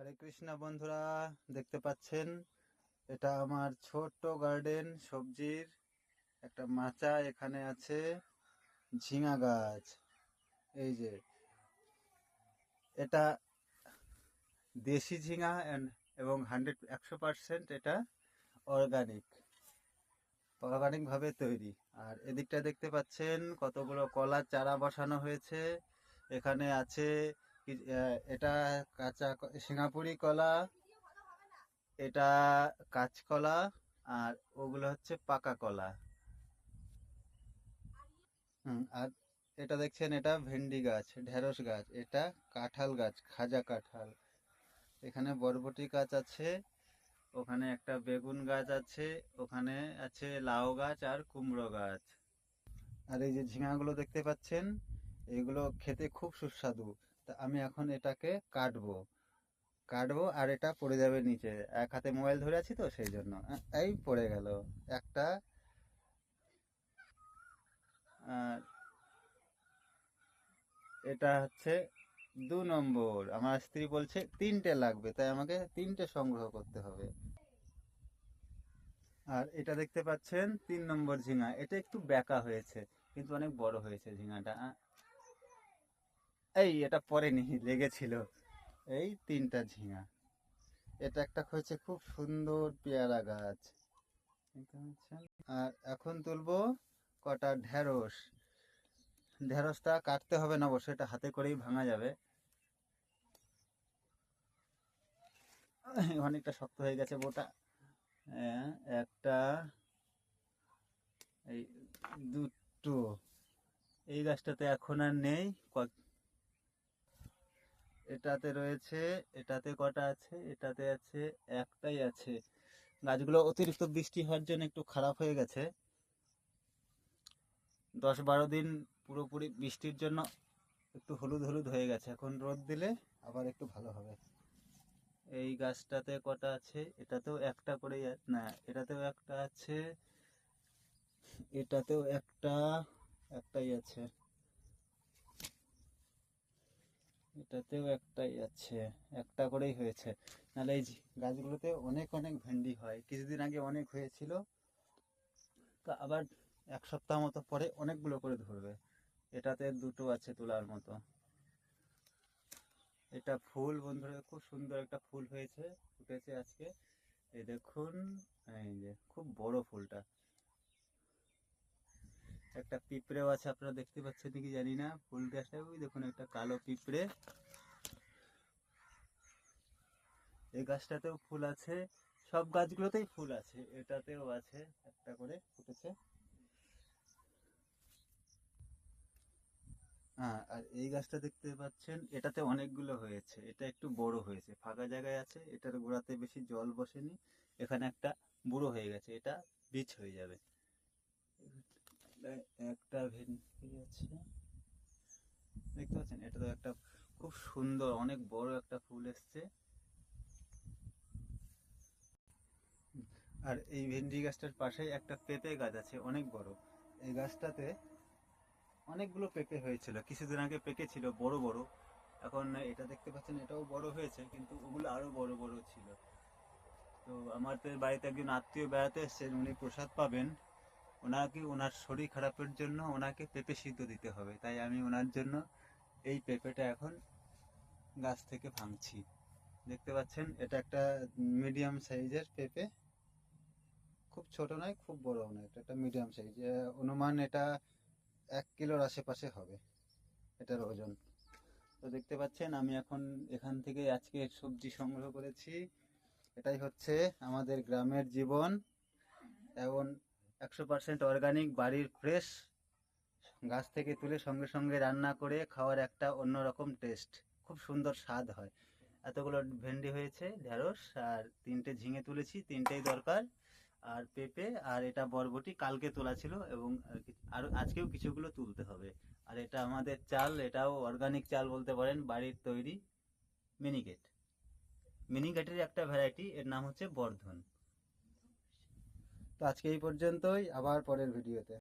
হরে কৃষ্ণ বন্ধুরা, দেখতে পাচ্ছেন? এটা আমার ছোট্ট গার্ডেন সবজির একটা মাচা এখানে আছে, ঝিঙা গাছ। এই যে, এটা দেশি ঝিঙা এবং হান্ড্রেড একশো পার্সেন্ট এটা অর্গানিক অর্গানিক ভাবে তৈরি। আর এদিকটা দেখতে পাচ্ছেন, কতগুলো কলার চারা বসানো হয়েছে। এখানে আছে এটা কাঁচা সিঙ্গাপুরি কলা, এটা কাঁচকলা আর ওগুলো হচ্ছে পাকা কলা। হুম, আর এটা দেখছেন, এটা ভেন্ডি গাছ, ঢেঁড়স গাছ, এটা কাঁঠাল গাছ, খাজা কাঁঠাল। এখানে বরবটি গাছ আছে, ওখানে একটা বেগুন গাছ আছে, ওখানে আছে লাউ গাছ আর কুমড়ো গাছ। আর এই যে ঝিঙাগুলো দেখতে পাচ্ছেন, এগুলো খেতে খুব সুস্বাদু। আমি এখন এটাকে কাটবো। কাটবো আর এটা পড়ে যাবে নিচে। এক হাতে মোবাইল ধরে আছি তো, সেই জন্য। এই পড়ে গেল। একটা এটা হচ্ছে দু নম্বর। আমার স্ত্রী বলছে, তিনটে লাগবে, তাই আমাকে তিনটে সংগ্রহ করতে হবে। আর এটা দেখতে পাচ্ছেন, তিন নম্বর ঝিঙা। এটা একটু ব্যাকা হয়েছে, কিন্তু অনেক বড় হয়েছে ঝিঙাটা। এই এটা পরেনি লেগেছিল। এই তিনটা ঝিঙা। এটা একটা হয়েছে খুব সুন্দর পেয়ারা গাছ। আর এখন তুলবো কটা ঢেঁড়স। ঢেঁড়সটা কাটতে হবে না অবশ্যই এটা হাতে করেই ভাঙা যাবে। অনেকটা শক্ত হয়ে গেছে বোটা। হ্যাঁ, একটা এই দুটো। এই গাছটাতে এখন আর নেই এটাতে রয়েছে, এটাতে কটা আছে? এটাতে আছে, একটাই আছে। গাছগুলো অতিরিক্ত বৃষ্টি হওয়ার জন্য একটু খারাপ হয়ে গেছে। দশ বারো দিন পুরোপুরি বৃষ্টির জন্য একটু হলুদ হলুদ হয়ে গেছে। এখন রোদ দিলে আবার একটু ভালো হবে। এই গাছটাতে কটা আছে? এটাতেও একটা করেই আ- না, এটাতেও একটা আছে, এটাতেও একটা, একটাই আছে। এটাতেও একটাই আছে, একটা করেই হয়েছে। নাহলে এই গাছগুলোতে অনেক অনেক ভেন্ডি হয়। কিছুদিন আগে অনেক হয়েছিল, তা আবার এক সপ্তাহ মতো পরে অনেকগুলো করে ধরবে। এটাতে দুটো আছে তোলার মতো। এটা ফুল বন্ধুরা, খুব সুন্দর একটা ফুল হয়েছে, ফুটেছে আজকে। এই দেখুন, এই যে খুব বড় ফুলটা। একটা পিঁপড়েও আছে, আপনারা দেখতে পাচ্ছেন কি জানি না। ফুল গাছটা, ওই দেখুন, একটা কালো পিঁপড়ে। এই গাছটাতেও ফুল আছে। সব গাছগুলোতেই ফুল আছে, এটাতেও আছে, একটা করে ফুটেছে। হ্যাঁ আর এই গাছটা দেখতে পাচ্ছেন, এটাতে অনেকগুলো হয়েছে। এটা একটু বড় হয়েছে, ফাঁকা জায়গায় আছে, এটার গোড়াতে বেশি জল বসেনি। এখানে একটা বুড়ো হয়ে গেছে, এটা বীজ হয়ে যাবে। একটা ভেন্ডি আছে। দেখতে পাচ্ছেন? এটা তো একটা খুব সুন্দর, অনেক বড় একটা ফুল এসছে। আর এই ভেন্ডি গাছটার পাশে একটা পেঁপে গাছ আছে, অনেক বড়। এই গাছটাতে অনেকগুলো পেঁপে হয়েছিল, কিছুদিন আগে পেকেছিল বড় বড়। এখন এটা দেখতে পাচ্ছেন, এটাও বড় হয়েছে, কিন্তু ওগুলো আরও বড় বড় ছিল। তো আমাদের বাড়িতে একজন আত্মীয় বেড়াতে এসেছেন, উনি প্রসাদ পাবেন। ওনাকে, ওনার শরীর খারাপের জন্য ওনাকে পেঁপে সিদ্ধ দিতে হবে। তাই আমি ওনার জন্য এই পেঁপেটা এখন গাছ থেকে ভাঙছি। দেখতে পাচ্ছেন, এটা একটা মিডিয়াম সাইজের পেঁপে। খুব ছোট নয়, খুব বড় নয়, এটা একটা মিডিয়াম সাইজ অনুমান এটা এক কিলোর আশেপাশে হবে, এটার ওজন। তো দেখতে পাচ্ছেন, আমি এখন এখান থেকে আজকে সবজি সংগ্রহ করেছি। এটাই হচ্ছে আমাদের গ্রামের জীবন। এবং একশো পার্সেন্ট অর্গানিক বাড়ির ফ্রেশ গাছ থেকে তুলে সঙ্গে সঙ্গে রান্না করে খাওয়ার একটা অন্যরকম টেস্ট খুব সুন্দর স্বাদ হয়। এতগুলো ভেন্ডি হয়েছে, ঢেঁড়স, আর তিনটে ঝিঙে তুলেছি, তিনটেই দরকার। আর পেঁপে, আর এটা বরবটি কালকে তোলা ছিল এবং আর আজকেও কিছুগুলো তুলতে হবে। আর এটা আমাদের চাল, এটাও অর্গানিক চাল বলতে পারেন, বাড়ির তৈরি মিনিকেট। মিনিকেটের একটা ভ্যারাইটি এর নাম হচ্ছে বর্ধন। তো আজকে এই পর্যন্তই আবার পরের ভিডিওতে।